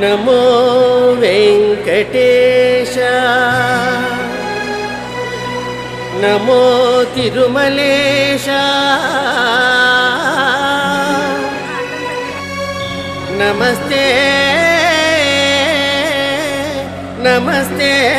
నమో వెంకటేశ. నమో తిరుమలేశ. నమస్తే. నమస్తే.